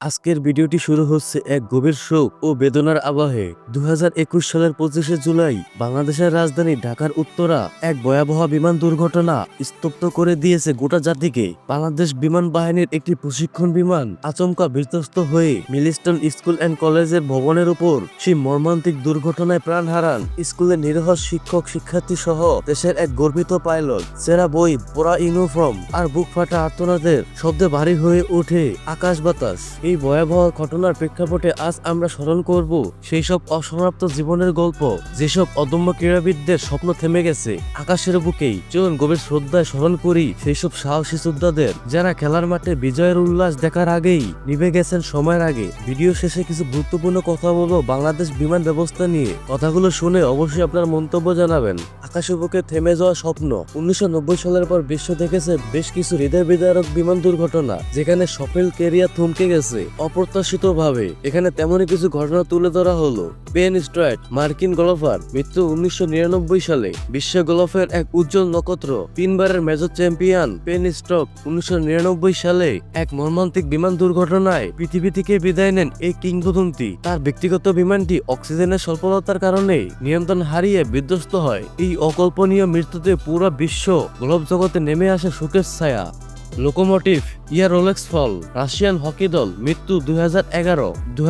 আজকের ভিডিওটি শুরু হচ্ছে এক গভীর শোক ও বেদনার আবহে। দু হাজার একুশ সালের পঁচিশে জুলাই বাংলাদেশের রাজধানী ঢাকার উত্তরা এক ভয়াবহ বিমান দুর্ঘটনা স্তব্ধ করে দিয়েছে গোটা জাতিকে। বাংলাদেশ বিমান বাহিনীর একটি প্রশিক্ষণ বিমান আচমকা বিধ্বস্ত হয়ে মিলিস্টন স্কুল অ্যান্ড কলেজের ভবনের উপর সেই মর্মান্তিক দুর্ঘটনায় প্রাণ হারান স্কুলের নিরহ শিক্ষক শিক্ষার্থী সহ দেশের এক গর্বিত পাইলট। সেরা বই, পোড়া ইউনিফর্ম আর বুক ফাটা আর্তনাদের শব্দে ভারী হয়ে ওঠে আকাশ বাতাস। এই ভয়াবহ ঘটনার প্রেক্ষাপটে আজ আমরা স্মরণ করব সেই সব অসমাপ্ত জীবনের গল্প, যেসব অদম্য ক্রীড়াবিদদের স্বপ্ন থেমে গেছে। আকাশের বুকেই চলুন গভীর শ্রদ্ধায় স্মরণ করি সেই সব সাহসী যোদ্ধাদের, যারা খেলার মাঠে বিজয়ের উল্লাস দেখার আগেই নিভে গেছেন সময়ের আগে। ভিডিও শেষে কিছু গুরুত্বপূর্ণ কথা বলব বাংলাদেশ বিমান ব্যবস্থা নিয়ে। কথাগুলো শুনে অবশ্যই আপনার মন্তব্য জানাবেন। আকাশের বুকে থেমে যাওয়া স্বপ্ন, উনিশশো নব্বই সালের পর বিশ্ব দেখেছে বেশ কিছু হৃদয় বিদারক বিমান দুর্ঘটনা, যেখানে সফল কেরিয়ার থমকে গেছে। অপ্রত্যাশিত ভাবে এখানে তেমনই কিছু ঘটনা তুলে ধরা হলো। পেন স্ট্রাইট মার্কিন গলফার, মৃত্যু উনিশশো সালে। বিশ্ব গলফের এক উজ্জ্বল নক্ষত্র, তিনবারের মেজর চ্যাম্পিয়ন পেন স্টক উনিশশো সালে এক মর্মান্তিক বিমান দুর্ঘটনায় পৃথিবী থেকে বিদায় নেন এই কিংবদন্তি। তার ব্যক্তিগত বিমানটি অক্সিজেনের স্বল্পতার কারণে নিয়ন্ত্রণ হারিয়ে বিধ্বস্ত হয়। এই অকল্পনীয় মৃত্যুতে পুরো বিশ্ব গ্লোব জগতে নেমে আসে শোকের ছায়া। লোকোমোটিভ ইয়া রোলেক্স ফল, রাশিয়ান হকি দল, মৃত্যু দুই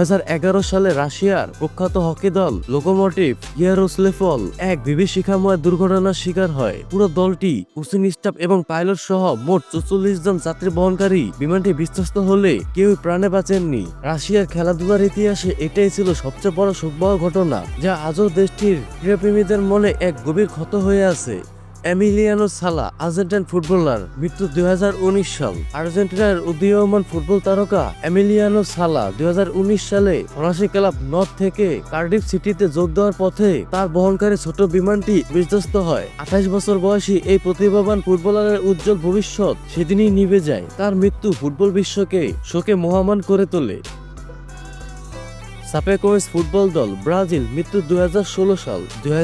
হাজার সালে রাশিয়ার প্রখ্যাত হকি দল, লোকোমোটিভ ইয়ারোসলেফল এক বিভীষিকাময় দুর্ঘটনার শিকার হয়। পুরো দলটি কুসিন স্টাফ এবং পাইলট সহ মোট চৌচল্লিশ জন যাত্রী বহনকারী। বিমানটি বিধ্বস্ত হলে কেউ প্রাণে বাঁচেননি। রাশিয়ার খেলাধুলার ইতিহাসে এটাই ছিল সবচেয়ে বড় শোকবহ ঘটনা, যা আজও দেশটির ক্রীড়াপ্রেমীদের মনে এক গভীর ক্ষত হয়ে আছে। এমিলিয়ানো সালা, আর্জেন্টাইন ফুটবলার, মৃত্যু দুই সাল। আর্জেন্টিনার উদীয়মান ফুটবল তারকা এমিলিয়ানো সালা দুই সালে ফরাসি ক্লাব নর্থ থেকে কার্ডিফ সিটিতে যোগ দেওয়ার পথে তার বহনকারী ছোট বিমানটি বিধ্বস্ত হয়। আঠাইশ বছর বয়সী এই প্রতিভাবান ফুটবলারের উজ্জ্বল ভবিষ্যৎ সেদিনই নিভে যায়। তার মৃত্যু ফুটবল বিশ্বকে শোকে মহামান করে তোলে। সাপেকোয়েস ফুটবল দল ব্রাজিল মৃত্যু দুই হাজার ষোলো সাল। দুই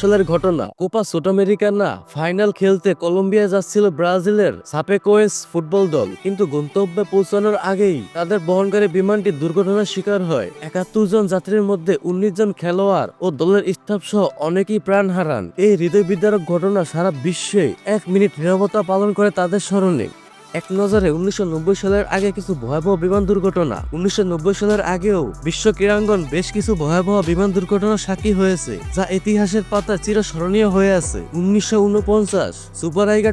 সালের ঘটনা। কোপা সুট আমেরিকানা ফাইনাল খেলতে কলম্বিয়া যাচ্ছিল ব্রাজিলের সাপেকোয়েস ফুটবল দল। কিন্তু গন্তব্যে পৌঁছানোর আগেই তাদের বহনকারী বিমানটি দুর্ঘটনার শিকার হয়। একাত্তর জন যাত্রীর মধ্যে উনিশ জন খেলোয়াড় ও দলের স্টাফ সহ অনেকেই প্রাণ হারান। এই হৃদয় বিদারক ঘটনা সারা বিশ্বে এক মিনিট নিরবতা পালন করে তাদের স্মরণে। এক নজরে উনিশশো নব্বই সালের আগে কিছু ভয়াবহ বিমান দুর্ঘটনা। উনিশশো নব্বই সালের আগেও বিশ্ব ক্রীড়াঙ্গন বেশ কিছু ভয়াবহ বিমান দুর্ঘটনার সাক্ষী হয়েছে, যা ইতিহাসের পাতা চিরস্মরণীয় হয়ে আছে। উনিশশো উনপঞ্চাশ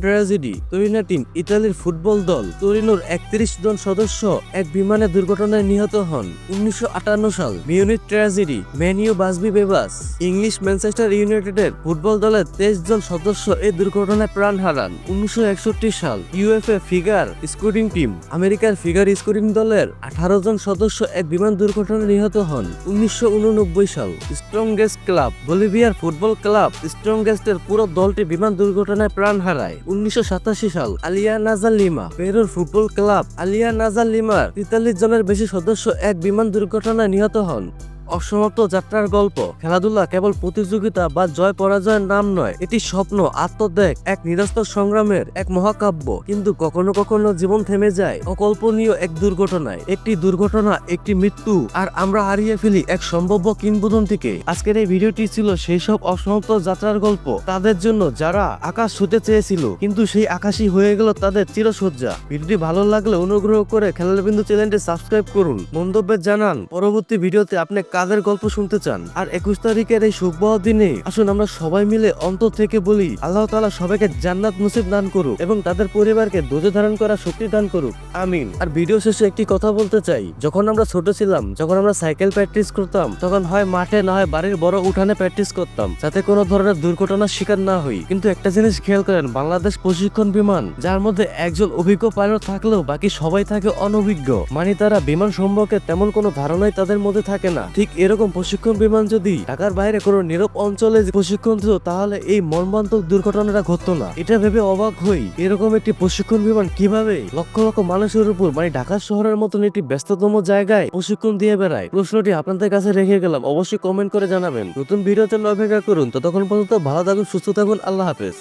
ট্র্যাজেডি তরিনা টিম ইতালির ফুটবল দল তরিনোর একত্রিশ জন সদস্য এক বিমানে দুর্ঘটনায় নিহত হন। উনিশশো আটান্ন সাল মিউনিট ট্র্যাজেডি ম্যানিও বাসবি বেবাস, ইংলিশ ম্যানচেস্টার ইউনাইটেডের ফুটবল দলের তেইশ জন সদস্য এই দুর্ঘটনায় প্রাণ হারান। উনিশশো একষট্টি সাল ইউএফএ ফিগার স্কোরিং টিম। আমেরিকার ফিগার স্কোরিং দলের আঠারো জন সদস্য এক বিমান দুর্ঘটনায় নিহত হন। উনিশশো ঊননব্বই সাল, স্ট্রংগেস্ট ক্লাব, বলিভিয়ার ফুটবল ক্লাব স্ট্রংগেস্টের পুরো দলটি বিমান দুর্ঘটনায় প্রাণ হারায়। উনিশশো সাতাশি সাল, আলিয়া নাজাল লিমা, পেরুর ফুটবল ক্লাব, আলিয়া নাজাল লিমার তেতাল্লিশ জনের বেশি সদস্য এক বিমান দুর্ঘটনায় নিহত হন। অসমাপ্ত যাত্রার গল্প, খেলাধুলা কেবল প্রতিযোগিতা বা জয় পরাজয়ের নাম নয়। এটি স্বপ্ন, আত্মত্যাগ, এক নিরস্ত সংগ্রামের এক মহাকাব্য। কিন্তু কখনো কখনো জীবন থেমে যায় অকল্পনীয় এক দুর্ঘটনায়। একটি দুর্ঘটনা, একটি মৃত্যু, আর আমরা হারিয়ে ফেলি এক সম্ভাব্য কিংবদন্তিকে আজকের এই ভিডিওটি ছিল সেই সব অসমাপ্ত যাত্রার গল্প। তাদের জন্য যারা আকাশ ছুতে চেয়েছিল, কিন্তু সেই আকাশই হয়ে গেল তাদের চিরসজ্জা। ভিডিওটি ভালো লাগলে অনুগ্রহ করে খেলার বিন্দু চ্যানেলটি সাবস্ক্রাইব করুন। মন্তব্যে জানান, পরবর্তী ভিডিওতে আপনি কাদের গল্প শুনতে চান? আর একুশ তারিখের এই শুভবহ দিনে আসুন আমরা সবাই মিলে অন্তর থেকে বলি, আল্লাহ তাআলা সবাইকে জান্নাত নসিব দান করুক এবং তাদের পরিবারকে ধৈর্য ধারণ করার শক্তি দান করুক। আমিন। আর ভিডিও শেষে একটি কথা বলতে চাই, যখন আমরা ছোট ছিলাম, যখন আমরা সাইকেল প্র্যাকটিস করতাম, তখন হয় মাঠে না হয় বাড়ির বড় উঠানে প্র্যাকটিস করতাম, যাতে কোনো ধরনের দুর্ঘটনার শিকার না হই। কিন্তু একটা জিনিস খেয়াল করেন, বাংলাদেশ প্রশিক্ষণ বিমান, যার মধ্যে একজন অভিজ্ঞ পাইলট থাকলেও বাকি সবাই থাকে অনভিজ্ঞ। মানে তারা বিমান সম্পর্কে তেমন কোনো ধারণাই তাদের মধ্যে থাকে না। ঠিক এরকম প্রশিক্ষণ বিমান যদি ঢাকার বাইরে কোনো নীরব অঞ্চলে প্রশিক্ষণ দিত, তাহলে এই মর্মান্তক দুর্ঘটনাটা ঘটতো না। এটা ভেবে অবাক হই। এরকম একটি প্রশিক্ষণ বিমান কীভাবে লক্ষ লক্ষ মানুষের উপর মানে ঢাকা শহরের মতন একটি ব্যস্ততম জায়গায় প্রশিক্ষণ দিয়ে বেড়ায়? প্রশ্নটি আপনাদের কাছে রেখে গেলাম। অবশ্যই কমেন্ট করে জানাবেন। নতুন ভিডিওতে অপেক্ষা করুন। ততক্ষণ পর্যন্ত ভালো থাকুন, সুস্থ থাকুন। আল্লাহ হাফেজ।